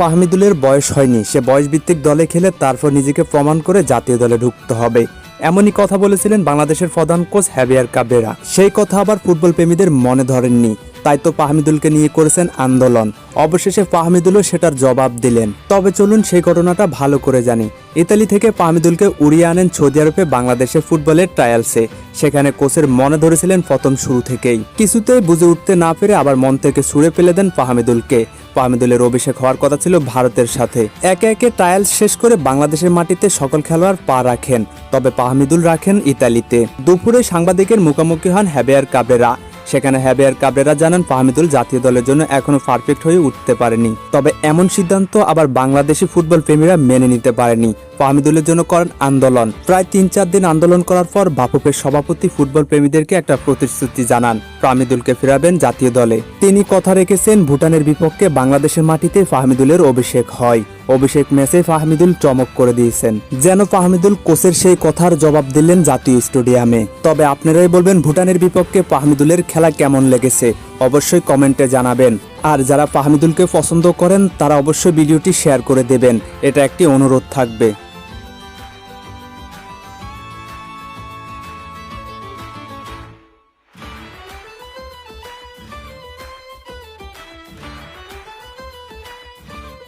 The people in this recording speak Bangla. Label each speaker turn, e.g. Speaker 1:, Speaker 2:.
Speaker 1: পাহমিদুলের বয়স হয়নি। সে বয়সভিত্তিক দলে খেলে তারপর নিজেকে প্রমাণ করে জাতীয় দলে ঢুকতে হবে। এমনই কথা বলেছিলেন বাংলাদেশের প্রধান কোচ হ্যাভিয়ার কাবেরা। সেই কথা আবার ফুটবল প্রেমীদের মনে ধরেননি। তাই তো পাহমিদুলকে নিয়ে করেছেন আন্দোলন। অবশেষে পাহমিদুলও সেটার জবাব দিলেন। তবে চলুন সেই ঘটনাটা ভালো করে জানি। ইতালি থেকে পাহমিদুলকে উড়িয়ে আনেন সৌদি আরবে বাংলাদেশের ফুটবলের ট্রায়ালসে। সেখানে কোচের মনে ধরেছিলেন প্রথম শুরু থেকেই। কিছুতেই বুঝে উঠতে না পেরে আবার মন থেকে ছুড়ে ফেলে দেন পাহমিদুলকে পাহমিদুলের অভিষেক হওয়ার কথা ছিল ভারতের সাথে। একে একে ট্রায়াল শেষ করে বাংলাদেশের মাটিতে সকল খেলোয়াড় পা রাখেন। তবে পাহমিদুল রাখেন ইতালিতে। দুপুরে সাংবাদিকের মুখোমুখি হন হ্যাবেয়ার কাবেরা। সেখানে হ্যাবিয়ার কাবরেরা জানান, ফাহমিদুল জাতীয় দলের জন্য এখনও পারফেক্ট হয়ে উঠতে পারেনি। তবে এমন সিদ্ধান্ত আবার বাংলাদেশি ফুটবল প্রেমীরা মেনে নিতে পারেনি। ফাহমিদুলের জন্য করেন আন্দোলন। প্রায় তিন চার দিন আন্দোলন করার পর বাফুফের সভাপতি ফুটবল প্রেমীদেরকে একটা প্রতিশ্রুতি জানান ফাহমিদুলকে ফেরাবেন জাতীয় দলে। তিনি কথা রেখেছেন, ভুটানের বিপক্ষে বাংলাদেশের মাটিতে ফাহমিদুলের অভিষেক হয়। অভিষেক ম্যাচে ফাহমিদুল চমক করে দিয়েছেন। যেন ফাহমিদুল কোচের সেই কথার জবাব দিলেন জাতীয় স্টেডিয়ামে। তবে আপনারাই বলবেন, ভুটানের বিপক্ষে ফাহমিদুলের খেলা কেমন লেগেছে? অবশ্যই কমেন্টে জানাবেন। আর যারা ফাহমিদুলকে পছন্দ করেন, তারা অবশ্যই ভিডিওটি শেয়ার করে দেবেন। এটা একটি অনুরোধ থাকবে।